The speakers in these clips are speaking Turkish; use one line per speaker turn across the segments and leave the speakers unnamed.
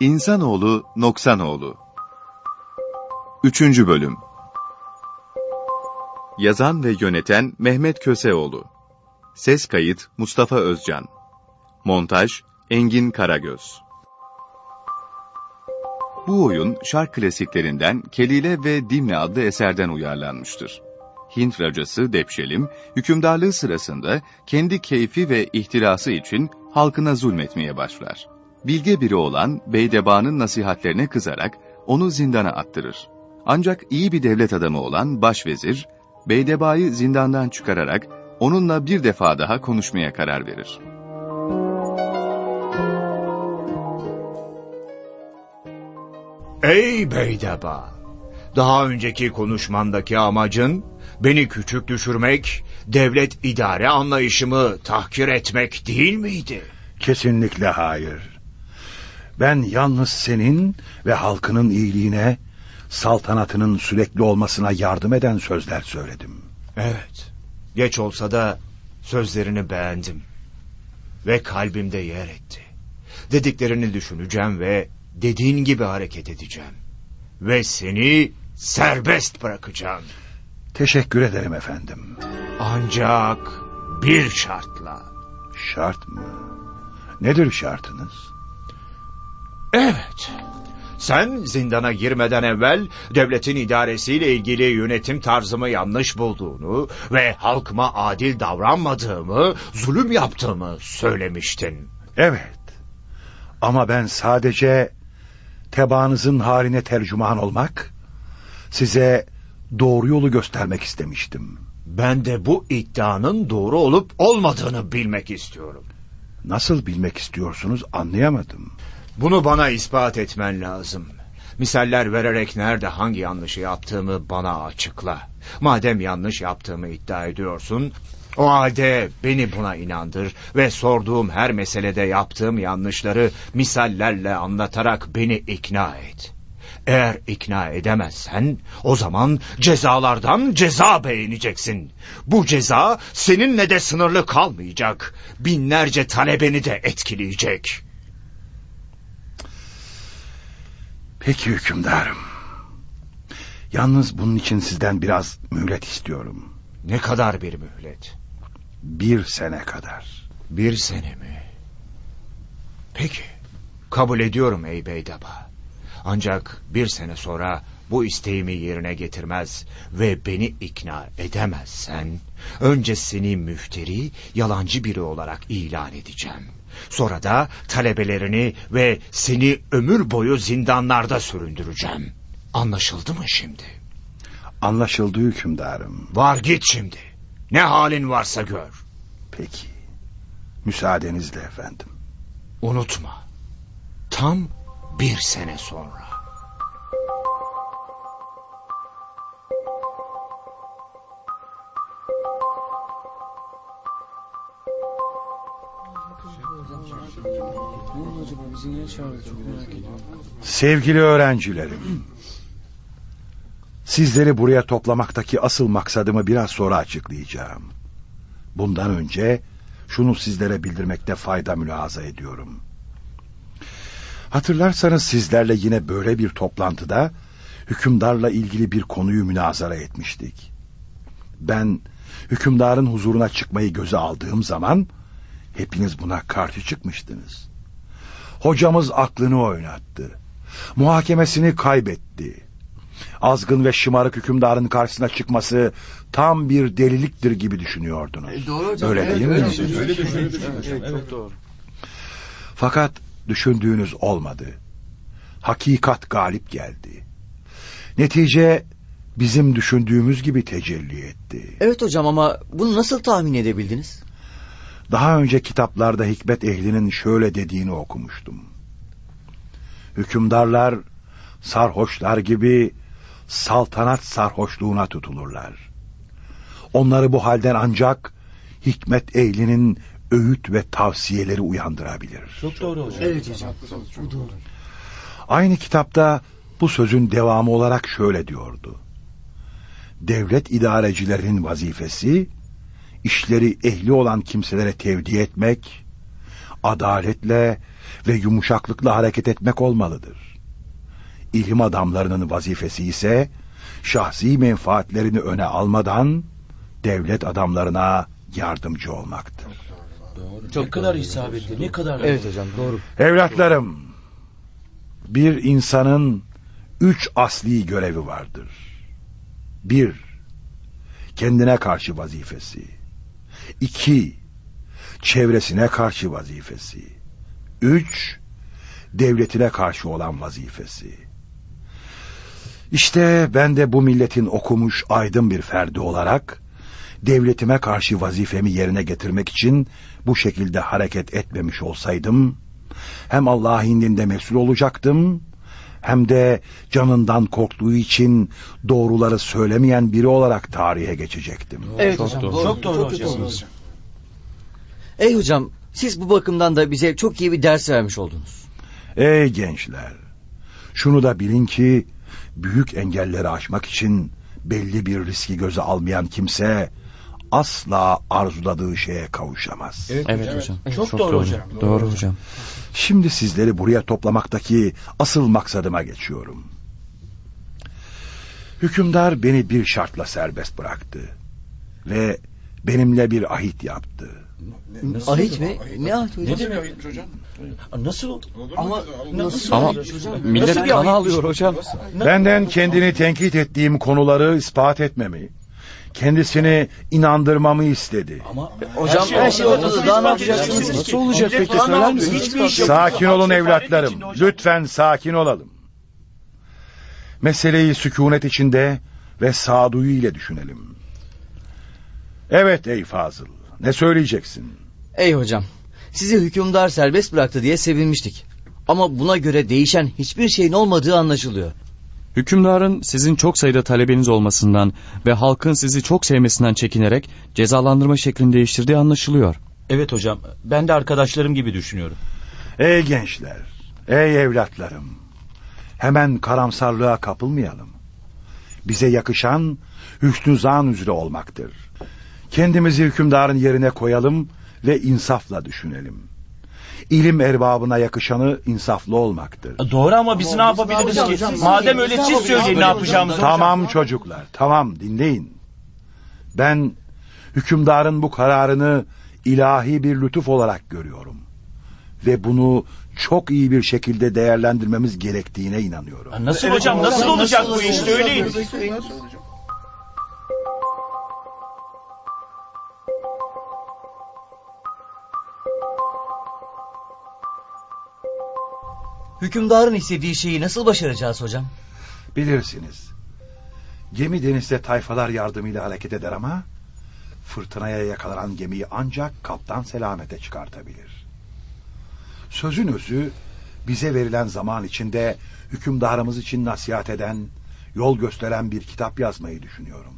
İnsanoğlu Noksanoğlu 3. Bölüm Yazan ve yöneten Mehmet Köseoğlu Ses kayıt Mustafa Özcan Montaj Engin Karagöz Bu oyun şark klasiklerinden Kelile ve Dimle adlı eserden uyarlanmıştır. Hint racası Depşelim, hükümdarlığı sırasında kendi keyfi ve ihtirası için halkına zulmetmeye başlar. Bilge biri olan Beydeba'nın nasihatlerine kızarak onu zindana attırır. Ancak iyi bir devlet adamı olan başvezir, Beydeba'yı zindandan çıkararak onunla bir defa daha konuşmaya karar verir.
Ey Beydeba! Daha önceki konuşmandaki amacın beni küçük düşürmek, devlet idare anlayışımı tahkir etmek değil miydi?
Kesinlikle hayır. Ben yalnız senin ve halkının iyiliğine, saltanatının sürekli olmasına yardım eden sözler söyledim.
Evet, geç olsa da sözlerini beğendim. Ve kalbimde yer etti. Dediklerini düşüneceğim ve dediğin gibi hareket edeceğim. Ve seni serbest bırakacağım.
Teşekkür ederim efendim.
Ancak bir şartla.
Şart mı? Nedir şartınız?
Evet. Sen zindana girmeden evvel devletin idaresiyle ilgili yönetim tarzımı yanlış bulduğunu ve halkıma adil davranmadığımı, zulüm yaptığımı söylemiştin.
Evet. Ama ben sadece tebaanızın haline tercüman olmak, size doğru yolu göstermek istemiştim.
Ben de bu iddianın doğru olup olmadığını bilmek istiyorum.
Nasıl bilmek istiyorsunuz anlayamadım.
Bunu bana ispat etmen lazım. Misaller vererek nerede hangi yanlışı yaptığımı bana açıkla. Madem yanlış yaptığımı iddia ediyorsun, o halde beni buna inandır ve sorduğum her meselede yaptığım yanlışları misallerle anlatarak beni ikna et. Eğer ikna edemezsen o zaman cezalardan ceza beğeneceksin. Bu ceza seninle de sınırlı kalmayacak. Binlerce talebeni de etkileyecek.
Peki hükümdarım. Yalnız bunun için sizden biraz mühlet istiyorum.
Ne kadar bir mühlet?
Bir sene kadar.
Bir sene mi? Peki, kabul ediyorum ey Beydaba. Ancak bir sene sonra bu isteğimi yerine getirmez ve beni ikna edemezsen... ...önce seni müfteri, yalancı biri olarak ilan edeceğim. Sonra da talebelerini ve seni ömür boyu zindanlarda süründüreceğim. Anlaşıldı mı şimdi?
Anlaşıldı hükümdarım.
Var git şimdi. Ne halin varsa gör.
Peki. Müsaadenizle efendim.
Unutma. Tam bir sene sonra.
Sevgili öğrencilerim. Sizleri buraya toplamaktaki asıl maksadımı biraz sonra açıklayacağım. Bundan önce şunu sizlere bildirmekte fayda mülahaza ediyorum. Hatırlarsanız sizlerle yine böyle bir toplantıda hükümdarla ilgili bir konuyu münazara etmiştik. Ben hükümdarın huzuruna çıkmayı göze aldığım zaman hepiniz buna karşı çıkmıştınız. Hocamız aklını oynattı. Muhakemesini kaybetti. Azgın ve şımarık hükümdarın karşısına çıkması tam bir deliliktir gibi düşünüyordunuz.
E, doğru hocam.
Öyle
evet,
değil mi?
öyle, öyle düşünüyoruz. Evet, evet, çok doğru.
Fakat düşündüğünüz olmadı. Hakikat galip geldi. Netice bizim düşündüğümüz gibi tecelli etti.
Evet hocam ama bunu nasıl tahmin edebildiniz?
Daha önce kitaplarda hikmet ehlinin şöyle dediğini okumuştum. Hükümdarlar sarhoşlar gibi saltanat sarhoşluğuna tutulurlar. Onları bu halden ancak hikmet ehlinin öğüt ve tavsiyeleri uyandırabilir.
Çok doğru hocam.
Evet hocam. Bu doğru.
Aynı kitapta bu sözün devamı olarak şöyle diyordu. Devlet idarecilerinin vazifesi işleri ehli olan kimselere tevdi etmek, adaletle ve yumuşaklıkla hareket etmek olmalıdır. İlim adamlarının vazifesi ise şahsi menfaatlerini öne almadan devlet adamlarına yardımcı olmaktır.
Çok ne kadar isabetli, ne kadar...
Evet hocam doğru.
Evlatlarım, bir insanın üç asli görevi vardır. Bir, kendine karşı vazifesi. İki, çevresine karşı vazifesi. Üç, devletine karşı olan vazifesi. İşte ben de bu milletin okumuş aydın bir ferdi olarak devletime karşı vazifemi yerine getirmek için bu şekilde hareket etmemiş olsaydım hem Allah indinde mesul olacaktım hem de canından korktuğu için doğruları söylemeyen biri olarak tarihe geçecektim.
Evet
Çok
hocam.
doğru.
Doğru.
Çok doğru
kötü
hocam.
oldu. Ey hocam siz bu bakımdan da bize çok iyi bir ders vermiş oldunuz.
Ey gençler! Şunu da bilin ki büyük engelleri aşmak için belli bir riski göze almayan kimse asla arzuladığı şeye kavuşamaz.
Evet, hocam. Çok, doğru, hocam.
Doğru hocam.
Şimdi sizleri buraya toplamaktaki asıl maksadıma geçiyorum. Hükümdar beni bir şartla serbest bıraktı. Ve benimle bir ahit yaptı.
Ahit mi? Ne ahit hocam?
Ne demek hocam? Nasıl oldu?
Ama nasıl
Ama
hocam?
millet
Nasıl bir ayıp
alıyor hocam.
Benden kendini tenkit ettiğim konuları ispat etmemi, kendisini inandırmamı istedi.
Ama
Hocam her şey ortada daha ne yapacaksınız?
Nasıl olacak peki söyler misiniz?
Yok.
Sakin olun evlatlarım. Lütfen sakin olalım. Meseleyi sükunet içinde ve sağduyu ile düşünelim. Evet ey Fazıl. Ne söyleyeceksin?
Ey hocam sizi hükümdar serbest bıraktı diye sevinmiştik. Ama buna göre değişen hiçbir şeyin olmadığı anlaşılıyor.
Hükümdarın sizin çok sayıda talebeniz olmasından ve halkın sizi çok sevmesinden çekinerek cezalandırma şeklini değiştirdiği anlaşılıyor.
Evet hocam. Ben de arkadaşlarım gibi düşünüyorum.
Ey gençler, ey evlatlarım. Hemen karamsarlığa kapılmayalım. Bize yakışan hüsnü zan üzere olmaktır. Kendimizi hükümdarın yerine koyalım ve insafla düşünelim. İlim erbabına yakışanı insaflı olmaktır.
Doğru ama biz ne yapabiliriz ki? Madem öyle siz söyleyin ne yapacağımızı.
Tamam çocuklar, tamam dinleyin. Ben hükümdarın bu kararını ilahi bir lütuf olarak görüyorum. Ve bunu çok iyi bir şekilde değerlendirmemiz gerektiğine inanıyorum.
Nasıl hocam? Nasıl olacak bu iş? Söyleyin.
Hükümdarın istediği şeyi nasıl başaracağız hocam?
Bilirsiniz. Gemi denizde tayfalar yardımıyla hareket eder ama fırtınaya yakalanan gemiyi ancak kaptan selamete çıkartabilir. Sözün özü bize verilen zaman içinde hükümdarımız için nasihat eden, yol gösteren bir kitap yazmayı düşünüyorum.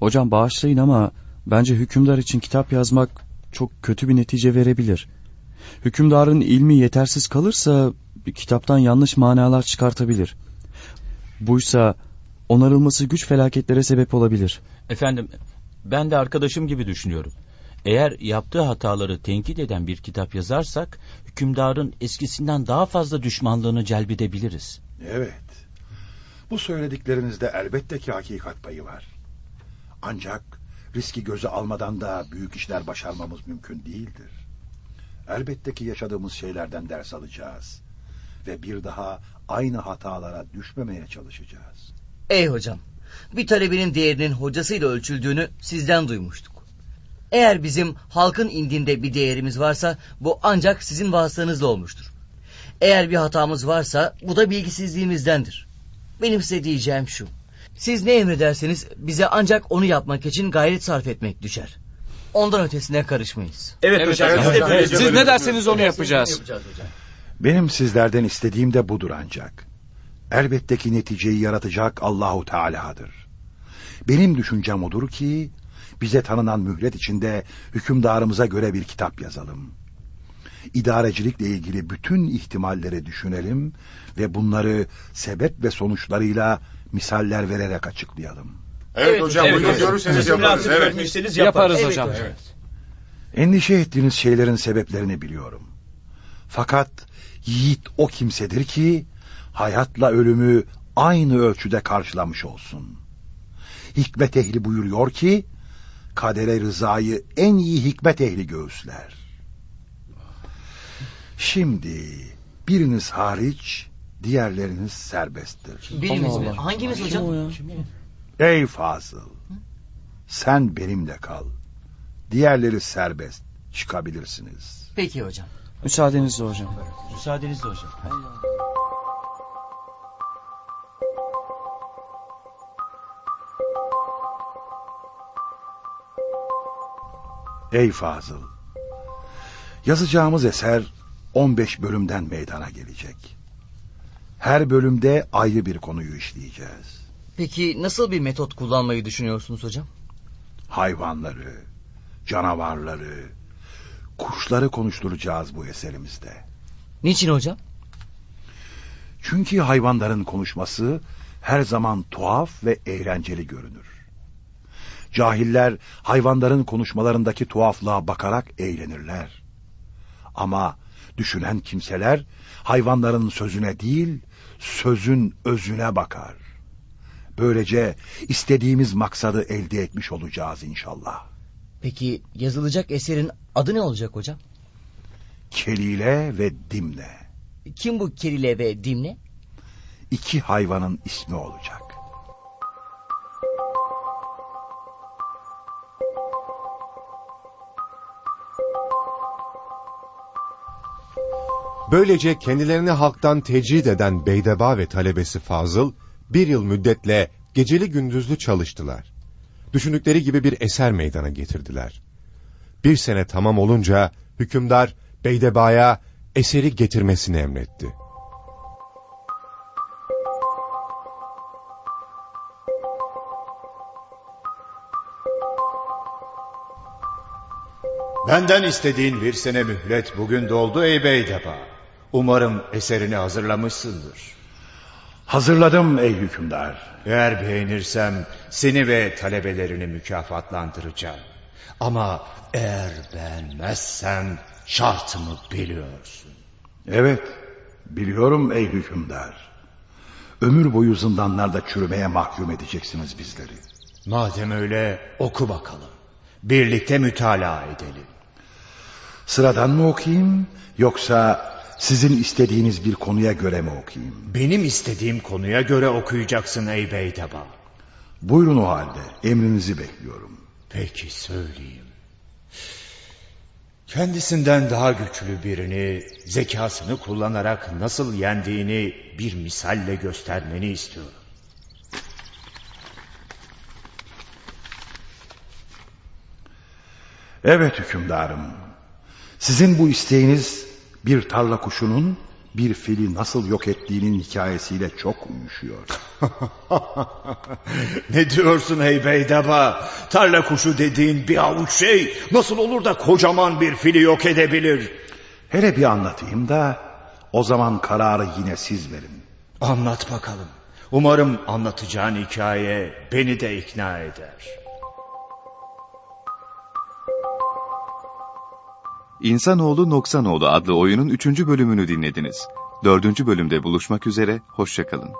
Hocam bağışlayın ama bence hükümdar için kitap yazmak çok kötü bir netice verebilir. Hükümdarın ilmi yetersiz kalırsa kitaptan yanlış manalar çıkartabilir. Buysa onarılması güç felaketlere sebep olabilir.
Efendim ben de arkadaşım gibi düşünüyorum. Eğer yaptığı hataları tenkit eden bir kitap yazarsak hükümdarın eskisinden daha fazla düşmanlığını celbedebiliriz.
Evet. Bu söylediklerinizde elbette ki hakikat payı var. Ancak riski göze almadan da büyük işler başarmamız mümkün değildir. Elbette ki yaşadığımız şeylerden ders alacağız. Ve bir daha aynı hatalara düşmemeye çalışacağız.
Ey hocam bir talebinin değerinin hocasıyla ölçüldüğünü sizden duymuştuk. Eğer bizim halkın indinde bir değerimiz varsa bu ancak sizin vasıtanızla olmuştur. Eğer bir hatamız varsa bu da bilgisizliğimizdendir. Benim size diyeceğim şu. Siz ne emrederseniz bize ancak onu yapmak için gayret sarf etmek düşer. Ondan ötesine karışmayız.
Evet, hocam. biz de böyle
Siz ne derseniz onu yapacağız.
Yapacağız hocam.
Benim sizlerden istediğim de budur ancak. Elbette ki neticeyi yaratacak Allahu Teala'dır. Benim düşüncem odur ki bize tanınan mühlet içinde hükümdarımıza göre bir kitap yazalım. İdarecilikle ilgili bütün ihtimalleri düşünelim ve bunları sebep ve sonuçlarıyla misaller vererek açıklayalım.
Evet, hocam
Evet,
buyurun
hocam.
görürseniz yaparız. Evet.
Yaparız
yaparız.
hocam.
Endişe ettiğiniz şeylerin sebeplerini biliyorum. Fakat yiğit o kimsedir ki hayatla ölümü aynı ölçüde karşılamış olsun. Hikmet ehli buyuruyor ki kadere rızayı en iyi hikmet ehli göğüsler. Şimdi biriniz hariç diğerleriniz serbesttir.
Birimiz mi? Hangimiz hocam?
Ey Fazıl, sen benimle kal. Diğerleri serbest, çıkabilirsiniz.
Peki hocam.
Müsaadenizle hocam.
Müsaadenizle hocam.
Ey Fazıl, yazacağımız eser 15 bölümden meydana gelecek. Her bölümde ayrı bir konuyu işleyeceğiz.
Peki nasıl bir metot kullanmayı düşünüyorsunuz hocam?
Hayvanları, canavarları, kuşları konuşturacağız bu eserimizde.
Niçin hocam?
Çünkü hayvanların konuşması her zaman tuhaf ve eğlenceli görünür. Cahiller hayvanların konuşmalarındaki tuhaflığa bakarak eğlenirler. Ama düşünen kimseler hayvanların sözüne değil, sözün özüne bakar. Böylece istediğimiz maksadı elde etmiş olacağız inşallah.
Peki yazılacak eserin adı ne olacak hocam?
Kelile ve Dimle.
Kim bu Kerile ve Dimne?
İki hayvanın ismi olacak.
Böylece kendilerini halktan tecrid eden Beydeba ve talebesi Fazıl, bir yıl müddetle geceli gündüzlü çalıştılar. Düşündükleri gibi bir eser meydana getirdiler. Bir sene tamam olunca hükümdar Beydeba'ya eseri getirmesini emretti.
Benden istediğin bir sene mühlet bugün doldu ey Beydeba. Umarım eserini hazırlamışsındır.
Hazırladım ey hükümdar.
Eğer beğenirsem seni ve talebelerini mükafatlandıracağım. Ama eğer beğenmezsem şartımı biliyorsun.
Evet, biliyorum ey hükümdar. Ömür boyu zindanlarda çürümeye mahkum edeceksiniz bizleri.
Madem öyle oku bakalım. Birlikte mütalaa edelim.
Sıradan mı okuyayım yoksa sizin istediğiniz bir konuya göre mi okuyayım?
Benim istediğim konuya göre okuyacaksın ey Beydeba.
Buyurun o halde emrinizi bekliyorum.
Peki söyleyeyim. Kendisinden daha güçlü birini zekasını kullanarak nasıl yendiğini bir misalle göstermeni istiyorum.
Evet hükümdarım. Sizin bu isteğiniz bir tarla kuşunun bir fili nasıl yok ettiğinin hikayesiyle çok uyuşuyor.
ne diyorsun ey Beydeba? Tarla kuşu dediğin bir avuç şey nasıl olur da kocaman bir fili yok edebilir?
Hele bir anlatayım da o zaman kararı yine siz verin.
Anlat bakalım. Umarım anlatacağın hikaye beni de ikna eder.
İnsanoğlu Noksanoğlu adlı oyunun 3. bölümünü dinlediniz. 4. bölümde buluşmak üzere, hoşçakalın.